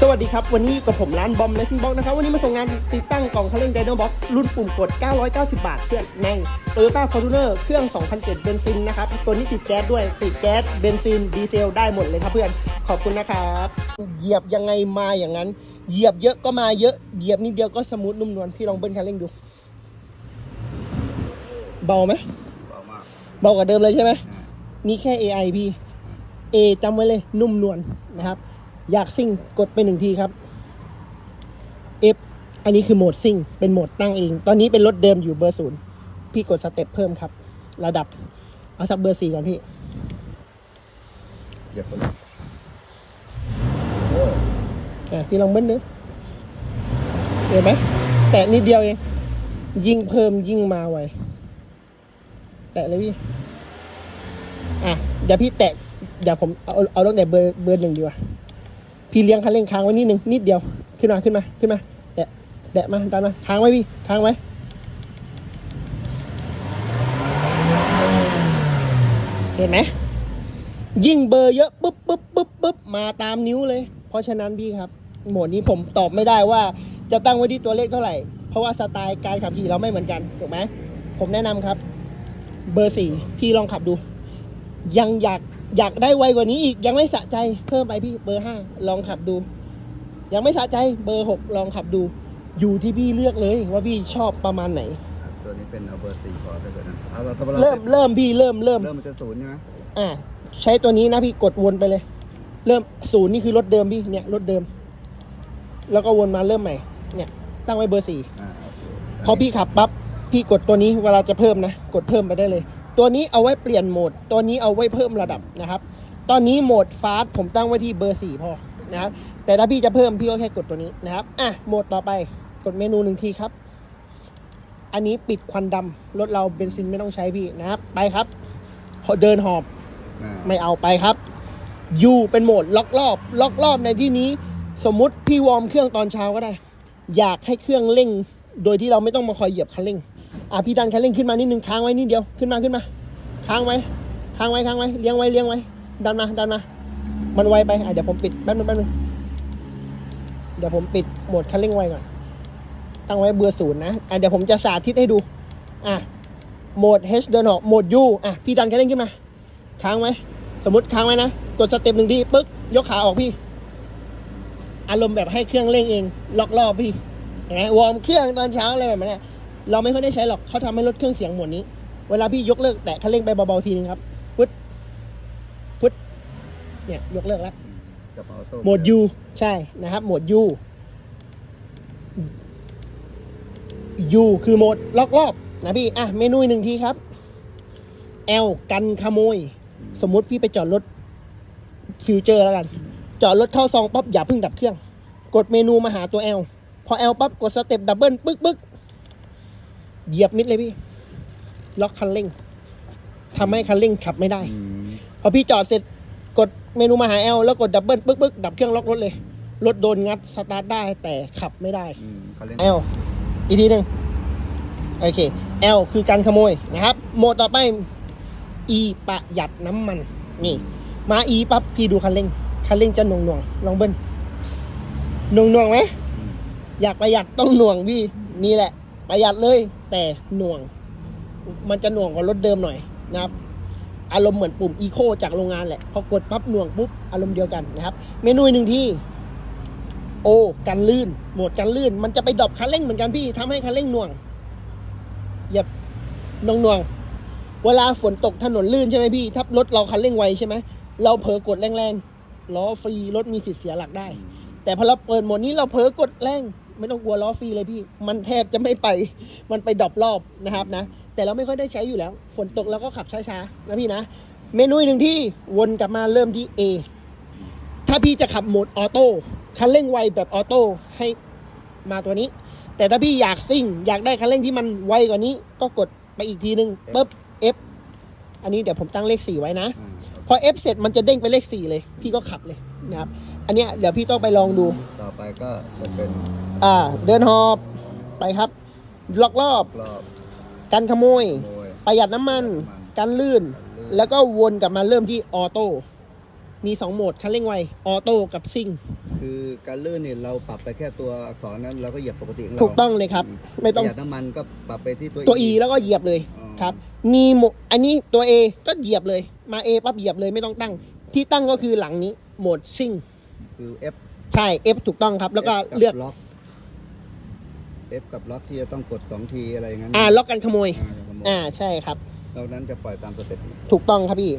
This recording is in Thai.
สวัสดีครับ วันนี้กับผมร้านบอมเลสซิ่งบ็อกนะครับ วันนี้มาส่งงานติดตั้งกล่องคันเร่งไดโนบ็อกรุ่นปุ่มกด 990 บาท เครื่องใน Toyota Fortuner เครื่อง 2007 เบนซินนะครับ ตัวนี้ติดแก๊สด้วย ติดแก๊สเบนซิน ดีเซล ได้หมดเลยครับเพื่อน ขอบคุณนะครับ เหยียบยังไงมาอย่างนั้น เหยียบเยอะก็มาเยอะ เหยียบนิดเดียวก็สมูทนุ่มนวล พี่ลองเบิ้ลคันเร่งดู เบาไหมเบามาก เบากว่าเดิมเลยใช่ไหมอ่านี่แค่ AI พี่ A จำไว้เลย นุ่มนวลนะครับ อยากซิ่งกดไปหนึ่งทีครับ F อันนี้คือโหมดซิ่ง เป็นโหมดตั้งเอง ตอนนี้เป็นรถเดิมอยู่เบอร์ศูนย์พี่กดสเต็ปเพิ่มครับ ระดับ เอาสักเบอร์สี่ก่อนพี่เหยียบไปเลยโอ้อะพี่ลองเบิ้ลนึเห็นไหม แตะนิดเดียวเอง ยิ่งเพิ่มยิ่งมาไว แตะเลยพี่ อะ เดี๋ยวพี่แตะ เดี๋ยวผมเอาเอาตั้งแต่เบอร์เบอร์หนึ่งดีกว่า พี่เลี้ยงคันเร่งค้างไว้นิดนึงนิดเดียวขึ้นมาขึ้นมาขึ้นมาแตะแตะมาดันมาค้างไว้พี่ค้างไว้เห็นไหมยิ่งเบอร์เยอะปุ๊บปุ๊บปุ๊บปุ๊บมาตามนิ้วเลย เพราะฉะนั้นพี่ครับโหมดนี้ผมตอบไม่ได้ว่าจะตั้งไว้ที่ตัวเลขเท่าไหร่ เพราะว่าสไตล์การขับขี่เราไม่เหมือนกันถูกไหมผมแนะนำครับ เบอร์สี่พี่ลองขับดู ยังอยาก อยากได้ไวกว่านี้อีกยังไม่สะใจเพิ่มไปพี่เบอร์ห้าลองขับดู ยังไม่สะใจเบอร์หกลองขับดู อยู่ที่พี่เลือกเลยว่าพี่ชอบประมาณไหนอะตัวนี้เป็นเอาเบอร์สี่พอถ้าเกิดนั้นเอาเราถ้าเราเริ่มเริ่มพี่เริ่มเริ่ม เริ่มมันจะศูนย์ใช่ไหมอ่าใช้ตัวนี้นะพี่กดวนไปเลย เริ่มศูนย์นี่คือรถเดิมพี่เนี่ยรถเดิม แล้วก็วนมาเริ่มใหม่ เนี่ย ตั้งไว้เบอร์สี่อ่าโอเคพอพี่ขับปั๊บพี่กดตัวนี้เวลาจะเพิ่มนะ กดเพิ่มไปได้เลย ตัวนี้เอาไว้เปลี่ยนโหมด ตัวนี้เอาไว้เพิ่มระดับนะครับ ตอนนี้โหมดฟาสต์ผมตั้งไว้ที่เบอร์สี่พอนะครับ แต่ถ้าพี่จะเพิ่มพี่ก็แค่กดตัวนี้นะครับ อะโหมดต่อไปกดเมนูหนึ่งทีครับ อันนี้ปิดควันดำรถเราเบนซินไม่ต้องใช้พี่นะครับ ไปครับ เดินหอบอ่าไม่เอาไปครับ U เป็นโหมดล็อกรอบ ล็อกรอบในที่นี้ สมมุติพี่วอร์มเครื่องตอนเช้าก็ได้ อยากให้เครื่องเร่ง โดยที่เราไม่ต้องมาคอยเหยียบคันเร่ง อะพี่ดันคันเร่งขึ้นมานิดนึงค้างไว้นิดเดียวขึ้นมาขึ้นมา ค้างไว้ค้างไว้ค้างไว้เลี้ยงไว้เลี้ยงไว้ ดันมาดันมา มันไวไปอะเดี๋ยวผมปิดแป๊บนึงแป๊บนึงเดี๋ยวผมปิดโหมดคันเร่งไวก่อนตั้งไว้เบอร์ศูนย์นะอะเดี๋ยวผมจะสาธิตให้ดูอะโหมด H เดินออกโหมด U อะพี่ดันคันเร่งขึ้นมา ค้างไว้สมมติค้างไว้นะกดสเต็ปหนึ่งทีปึ๊กยกขาออกพี่ อารมณ์แบบให้เครื่องเร่งเองล็อกรอบพี่เห็นไหมวอร์มเครื่องตอนเช้าอะไรแบบนี้ เราไม่ค่อยได้ใช้หรอกเขาทำให้ลดเครื่องเสียงหมวดนี้ เวลาพี่ยกเลิกแตะคันเร่งไปเบาๆทีนึงครับปึ๊ดปึ๊ดเนี่ยยกเลิกแล้วกระเป๋าโต้โหมด U ใช่นะครับ โหมด U U คือโหมดล็อกรอบนะพี่ อะ เมนูอีกหนึ่งทีครับ L กันขโมย สมมุติพี่ไปจอดรถฟิวเจอร์แล้วกัน จอดรถเข้าซองปั๊บอย่าเพิ่งดับเครื่อง กดเมนูมาหาตัว L พอ L ปั๊บกดสเต็ปดับเบิลปึ๊กปึ๊ก เหยียบมิดเลยพี่ ล็อกคันเร่งทำให้คันเร่งขับไม่ได้ อืมพอพี่จอดเสร็จกดเมนูมาหา L แล้วกดดับเบิลปึ๊กปึ๊กดับเครื่องล็อกรถเลย รถโดนงัดสตาร์ทได้แต่ขับไม่ได้ อืมเขาเล่น L อีกทีหนึ่งโอเค L คือการขโมยนะครับ โหมดต่อไป E ประหยัดน้ำมัน นี่ มา E ปั๊บพี่ดูคันเร่ง คันเร่งจะหน่วงหน่วงๆลองเบิ้ลหน่วงหน่วงๆไหม อยากประหยัดต้องหน่วงพี่ นี่แหละ ประหยัดเลย แต่หน่วง มันจะหน่วงกว่ารถเดิมหน่อยนะครับ อารมณ์เหมือนปุ่มอีโคจากโรงงานแหละ พอกดปั๊บหน่วงปุ๊บ อารมณ์เดียวกันนะครับ เมนูหนึ่งที่โอกันลื่น โหมดกันลื่น มันจะไปดรอปคันเร่งเหมือนกันพี่ทำให้คันเร่งหน่วงอย่าหน่วงหน่วง เวลาฝนตกถนนลื่นใช่ไหมพี่ ถ้ารถเราคันเร่งไวใช่ไหม เราเผลอกดแรงๆล้อฟรีรถมีสิทธิ์เสียหลักได้ แต่พอเราเปิดโหมดนี้เราเผลอกดแรง ไม่ต้องกลัวล้อฟรีเลยพี่ มันแทบจะไม่ไป มันไปดรอปรอบนะครับนะ แต่เราไม่ค่อยได้ใช้อยู่แล้ว ฝนตกเราก็ขับช้าๆนะพี่นะ เมนูอีกหนึ่งที่วนกลับมาเริ่มที่ A ถ้าพี่จะขับโหมดออโต้ คันเร่งไวแบบออโต้ให้มาตัวนี้ แต่ถ้าพี่อยากซิ่ง อยากได้คันเร่งที่มันไวกว่านี้ ก็กดไปอีกทีนึงปุ๊บ F อันนี้เดี๋ยวผมตั้งเลขสี่ไว้นะอ่าพอ F เสร็จมันจะเด้งไปเลขสี่เลย พี่ก็ขับเลยนะครับ อันเนี้ยเดี๋ยวพี่ต้องไปลองดู ต่อไปก็จะเป็นอ่า เดินหอบไปครับ ล็อกรอบรอบกันขโมยขโมย ประหยัดน้ำมัน กันลื่น แล้วก็วนกลับมาเริ่มที่ออโต้ มีสองโหมดคันเร่งไว ออโต้กับซิ่ง คือการลื่นเนี่ยเราปรับไปแค่ตัวอักษรนั้นเราก็เหยียบปกติของเราถูกต้องเลยครับ ไม่ต้อง ประหยัดน้ำมันก็ปรับไปที่ตัว ตัว E แล้วก็เหยียบเลยอ๋อ ครับ มีโหมดอันนี้ตัว A ก็เหยียบเลย มา A ปั๊บเหยียบเลยไม่ต้องตั้ง ที่ตั้งก็คือหลังนี้ โหมดซิ่ง คือ F ใช่ F ถูกต้องครับ แล้วก็ F บเลือก ล็อก F กับล็อกที่จะต้องกดสองทีอะไรอย่างนั้นอ่า ล็อกกันขโมย อ่าขโมยอ่า ใช่ครับ นอกนั้นจะปล่อยตามสเต็ป ถูกต้องครับพี่